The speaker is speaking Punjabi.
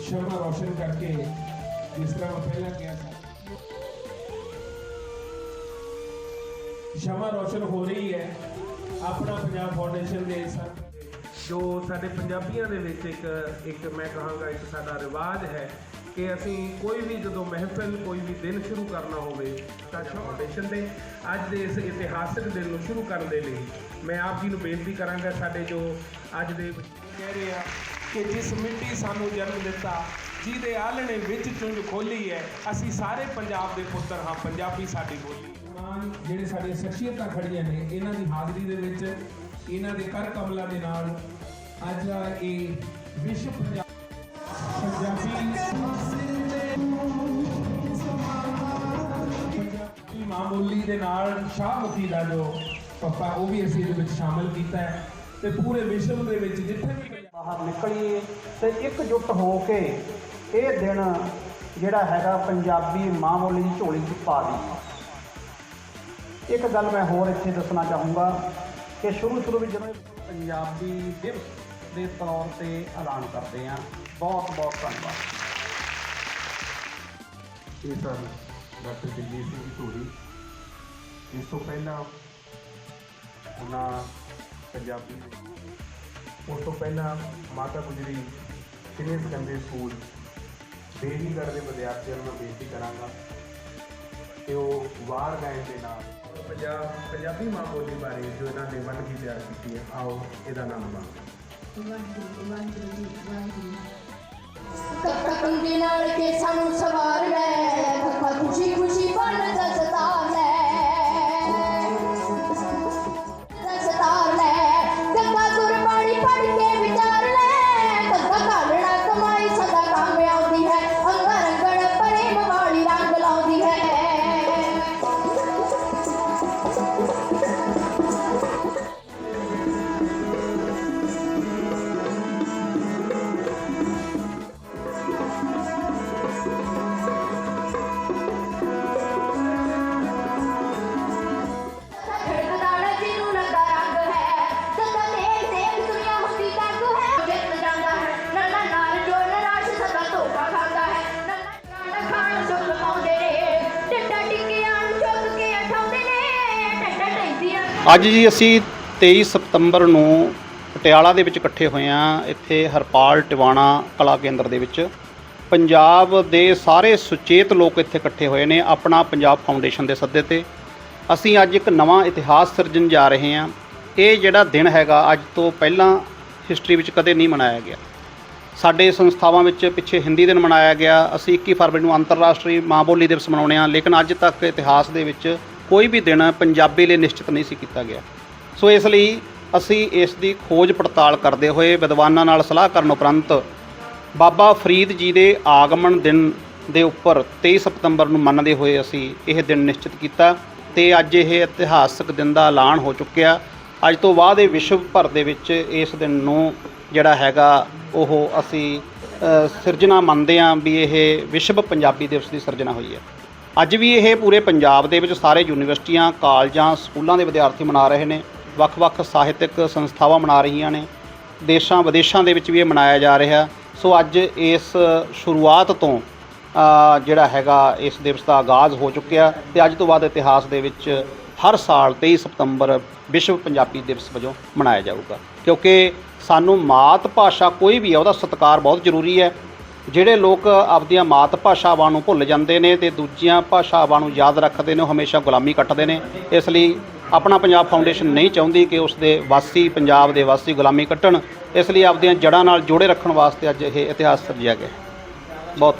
ਸ਼ਰਮਾ ਰੋਸ਼ਨ ਕਰਕੇ ਜਿਸ ਤਰ੍ਹਾਂ ਮੈਂ ਪਹਿਲਾਂ ਕਿਹਾ ਸੀ ਸ਼ਮਾ ਰੋਸ਼ਨ ਹੋ ਰਹੀ ਹੈ ਆਪਣਾ ਪੰਜਾਬ ਫਾਊਂਡੇਸ਼ਨ ਦੇ ਸਰ ਜੋ ਸਾਡੇ ਪੰਜਾਬੀਆਂ ਦੇ ਵਿੱਚ ਇੱਕ ਇੱਕ ਮੈਂ ਕਹਾਂਗਾ ਇੱਕ ਸਾਡਾ ਰਿਵਾਜ ਹੈ ਕਿ ਅਸੀਂ ਕੋਈ ਵੀ ਜਦੋਂ ਮਹਿਫਿਲ, ਕੋਈ ਵੀ ਦਿਨ ਸ਼ੁਰੂ ਕਰਨਾ ਹੋਵੇ ਤਾਂ ਫਾਊਂਡੇਸ਼ਨ ਦੇ ਅੱਜ ਦੇ ਇਸ ਇਤਿਹਾਸਕ ਦਿਨ ਨੂੰ ਸ਼ੁਰੂ ਕਰਨ ਦੇ ਲਈ ਮੈਂ ਆਪ ਜੀ ਨੂੰ ਬੇਨਤੀ ਕਰਾਂਗਾ ਸਾਡੇ ਜੋ ਅੱਜ ਦੇ ਕਹਿ ਰਹੇ ਆ ਕਿ ਜਿਸ ਮਿੱਟੀ ਸਾਨੂੰ ਜਨਮ ਦਿੱਤਾ, ਜਿਹਦੇ ਆਲਣੇ ਵਿੱਚ ਚੁੰਝ ਖੋਲੀ ਹੈ, ਅਸੀਂ ਸਾਰੇ ਪੰਜਾਬ ਦੇ ਪੁੱਤਰ ਹਾਂ, ਪੰਜਾਬੀ ਸਾਡੀ ਬੋਲੀ। ਮਾਨ ਜਿਹੜੇ ਸਾਡੇ ਸ਼ਖਸੀਅਤਾਂ ਖੜੀਆਂ ਨੇ, ਇਹਨਾਂ ਦੀ ਹਾਜ਼ਰੀ ਦੇ ਵਿੱਚ, ਇਹਨਾਂ ਦੇ ਕਰ ਕਮਲਾਂ ਦੇ ਨਾਲ ਅੱਜ ਦਾ ਇਹ ਵਿਸ਼ਵ ਪੰਜਾਬੀ ਮਾਂ ਬੋਲੀ ਦੇ ਨਾਲ ਸ਼ਾਹਮੁਖੀ ਦਾ ਜੋ ਪੱਪਾ, ਉਹ ਵੀ ਅਸੀਂ ਇਹਦੇ ਵਿੱਚ ਸ਼ਾਮਲ ਕੀਤਾ ਹੈ ਤੇ ਪੂਰੇ ਵਿਸ਼ਵ ਦੇ ਵਿੱਚ ਜਿੱਥੇ ਵੀ ਬਾਹਰ ਨਿਕਲੀਏ ਤੇ ਇਕਜੁੱਟ ਹੋ ਕੇ ਇਹ ਦਿਨ ਜਿਹੜਾ ਹੈਗਾ ਪੰਜਾਬੀ ਮਾਂ ਬੋਲੀ ਦੀ ਝੋਲੀ 'ਚ ਪਾ ਦੀ ਇੱਕ ਗੱਲ ਮੈਂ ਹੋਰ ਇੱਥੇ ਦੱਸਣਾ ਚਾਹੂੰਗਾ ਕਿ ਸ਼ੁਰੂ ਸ਼ੁਰੂ ਵਿੱਚ ਜਦੋਂ ਇਹ ਪੰਜਾਬੀ ਦਿਵਸ ਦੇ ਤੌਰ ਤੇ ਐਲਾਨ ਕਰਦੇ ਆ ਬਹੁਤ ਬਹੁਤ ਧੰਨਵਾਦ। ਇਹ ਸਨ ਡਾਕਟਰ ਜਗਜੀਤ ਸਿੰਘ ਧੂਰੀ। ਇਸ ਤੋਂ ਪਹਿਲਾਂ ਉਹਨਾਂ ਪੰਜਾਬੀ ਉਸ ਤੋਂ ਪਹਿਲਾਂ Mata Gujri senior secondary school Berigarh ਦੇ ਵਿਦਿਆਰਥੀਆਂ ਨੂੰ ਬੇਨਤੀ ਕਰਾਂਗਾ ਕਿ ਉਹ ਵਾਰ ਗਾਇਨ ਦੇ ਨਾਲ ਪੰਜਾਬ ਪੰਜਾਬੀ ਮਾਂ ਬੋਲੀ ਬਾਰੇ ਜੋ ਇਹਨਾਂ ਨੇ ਵੰਨਗੀ ਤਿਆਰ ਕੀਤੀ ਹੈ ਆਓ ਇਹਦਾ ਨਾਮ ਬਾਂਗੇ ਵਾਹਿਗੁਰੂ ਵਾਹਿਗੁਰੂ ਜੀ ਵਾਹਿਗੁਰੂ ਕੰਗੇ ਨਾਲ ਕੇ ਸਾਨੂੰ ਸਵਾਰ ਲੈ। ਅੱਜ ਜੀ ਅਸੀਂ 23 ਸਤੰਬਰ ਨੂੰ ਪਟਿਆਲਾ ਦੇ ਵਿੱਚ ਇਕੱਠੇ ਹੋਏ ਹਾਂ, ਇੱਥੇ ਹਰਪਾਲ ਟਿਵਾਣਾ ਕਲਾ ਕੇਂਦਰ ਦੇ ਵਿੱਚ। ਪੰਜਾਬ ਦੇ ਸਾਰੇ ਸੁਚੇਤ ਲੋਕ ਇੱਥੇ ਇਕੱਠੇ ਹੋਏ ਨੇ ਆਪਣਾ ਪੰਜਾਬ ਫਾਊਂਡੇਸ਼ਨ ਦੇ ਸੱਦੇ ਤੇ। ਅਸੀਂ ਅੱਜ ਇੱਕ ਨਵਾਂ ਇਤਿਹਾਸ ਸਿਰਜਣ ਜਾ ਰਹੇ ਹਾਂ। ਇਹ ਜਿਹੜਾ ਦਿਨ ਹੈਗਾ, ਅੱਜ ਤੋਂ ਪਹਿਲਾਂ ਹਿਸਟਰੀ ਵਿੱਚ ਕਦੇ ਨਹੀਂ ਮਨਾਇਆ ਗਿਆ। ਸਾਡੇ ਸੰਸਥਾਵਾਂ ਵਿੱਚ ਪਿੱਛੇ ਹਿੰਦੀ ਦਿਨ ਮਨਾਇਆ ਗਿਆ। ਅਸੀਂ 21 ਫਰਵਰੀ ਨੂੰ ਅੰਤਰਰਾਸ਼ਟਰੀ ਮਾਂ ਬੋਲੀ ਦਿਵਸ ਮਨਾਉਣੇ ਹਾਂ, ਲੇਕਿਨ ਅੱਜ ਤੱਕ ਇਤਿਹਾਸ ਦੇ ਵਿੱਚ ਕੋਈ ਵੀ ਦਿਨ ਪੰਜਾਬੀ ਲਈ ਨਿਸ਼ਚਿਤ ਨਹੀਂ ਸੀ ਕੀਤਾ ਗਿਆ। ਸੋ ਇਸ ਲਈ ਅਸੀਂ ਇਸ ਦੀ ਖੋਜ ਪੜਤਾਲ ਕਰਦੇ ਹੋਏ ਵਿਦਵਾਨਾਂ ਨਾਲ ਸਲਾਹ ਕਰਨ ਉਪਰੰਤ ਬਾਬਾ ਫਰੀਦ ਜੀ ਦੇ ਆਗਮਨ ਦਿਨ ਦੇ ਉੱਪਰ 23 ਸਤੰਬਰ ਨੂੰ ਮੰਨਦੇ ਹੋਏ ਅਸੀਂ ਇਹ ਦਿਨ ਨਿਸ਼ਚਿਤ ਕੀਤਾ ਤੇ ਅੱਜ ਇਹ ਇਤਿਹਾਸਕ ਦਿਨ ਦਾ ਐਲਾਨ ਹੋ ਚੁੱਕਿਆ। ਅੱਜ ਤੋਂ ਬਾਅਦ ਇਹ ਵਿਸ਼ਵ ਭਰ ਦੇ ਵਿੱਚ ਇਸ ਦਿਨ ਨੂੰ ਜਿਹੜਾ ਹੈਗਾ ਉਹ ਅਸੀਂ ਸਿਰਜਣਾ ਮੰਨਦੇ ਹਾਂ ਵੀ ਇਹ ਵਿਸ਼ਵ ਪੰਜਾਬੀ ਦਿਵਸ ਦੀ ਸਿਰਜਣਾ ਹੋਈ ਹੈ। ਅੱਜ ਵੀ ਇਹ ਪੂਰੇ ਪੰਜਾਬ ਦੇ ਵਿੱਚ ਸਾਰੇ ਯੂਨੀਵਰਸਿਟੀਆਂ, ਕਾਲਜਾਂ, ਸਕੂਲਾਂ ਦੇ ਵਿਦਿਆਰਥੀ ਮਨਾ ਰਹੇ ਨੇ। ਵੱਖ-ਵੱਖ ਸਾਹਿਤਕ ਸੰਸਥਾਵਾਂ ਮਨਾ ਰਹੀਆਂ ਨੇ। ਦੇਸ਼ਾਂ ਵਿਦੇਸ਼ਾਂ ਦੇ ਵਿੱਚ ਵੀ ਇਹ ਮਨਾਇਆ ਜਾ ਰਿਹਾ। ਸੋ ਅੱਜ ਇਸ ਸ਼ੁਰੂਆਤ ਤੋਂ ਜਿਹੜਾ ਹੈਗਾ ਇਸ ਦਿਵਸ ਦਾ ਆਗਾਜ਼ ਹੋ ਚੁੱਕਿਆ ਤੇ ਅੱਜ ਤੋਂ ਬਾਅਦ ਇਤਿਹਾਸ ਦੇ ਵਿੱਚ ਹਰ ਸਾਲ 23 ਸਤੰਬਰ ਵਿਸ਼ਵ ਪੰਜਾਬੀ ਦਿਵਸ ਵਜੋਂ ਮਨਾਇਆ ਜਾਊਗਾ। ਕਿਉਂਕਿ ਸਾਨੂੰ ਮਾਤ ਭਾਸ਼ਾ ਕੋਈ ਵੀ ਹੈ, ਉਹਦਾ ਸਤਿਕਾਰ ਬਹੁਤ ਜ਼ਰੂਰੀ ਹੈ। ਜਿਹੜੇ ਲੋਕ ਆਪਦੀਆਂ ਮਾਤ ਭਾਸ਼ਾਵਾਂ ਨੂੰ ਭੁੱਲ ਜਾਂਦੇ ਨੇ ਤੇ ਦੂਜੀਆਂ ਭਾਸ਼ਾਵਾਂ ਨੂੰ ਯਾਦ ਰੱਖਦੇ ਨੇ, ਉਹ ਹਮੇਸ਼ਾ ਗੁਲਾਮੀ ਕੱਟਦੇ ਨੇ। ਇਸ ਲਈ ਆਪਣਾ ਪੰਜਾਬ ਫਾਊਂਡੇਸ਼ਨ ਨਹੀਂ ਚਾਹੁੰਦੀ ਕਿ ਉਸ ਦੇ ਵਾਸੀ, ਪੰਜਾਬ ਦੇ ਵਾਸੀ ਗੁਲਾਮੀ ਕੱਟਣ। ਇਸ ਲਈ ਆਪਦੀਆਂ ਜੜ੍ਹਾਂ ਨਾਲ ਜੋੜੇ ਰੱਖਣ ਵਾਸਤੇ ਅੱਜ ਇਹ ਇਤਿਹਾਸ ਸਿਰਜਿਆ ਗਿਆ ਬਹੁਤ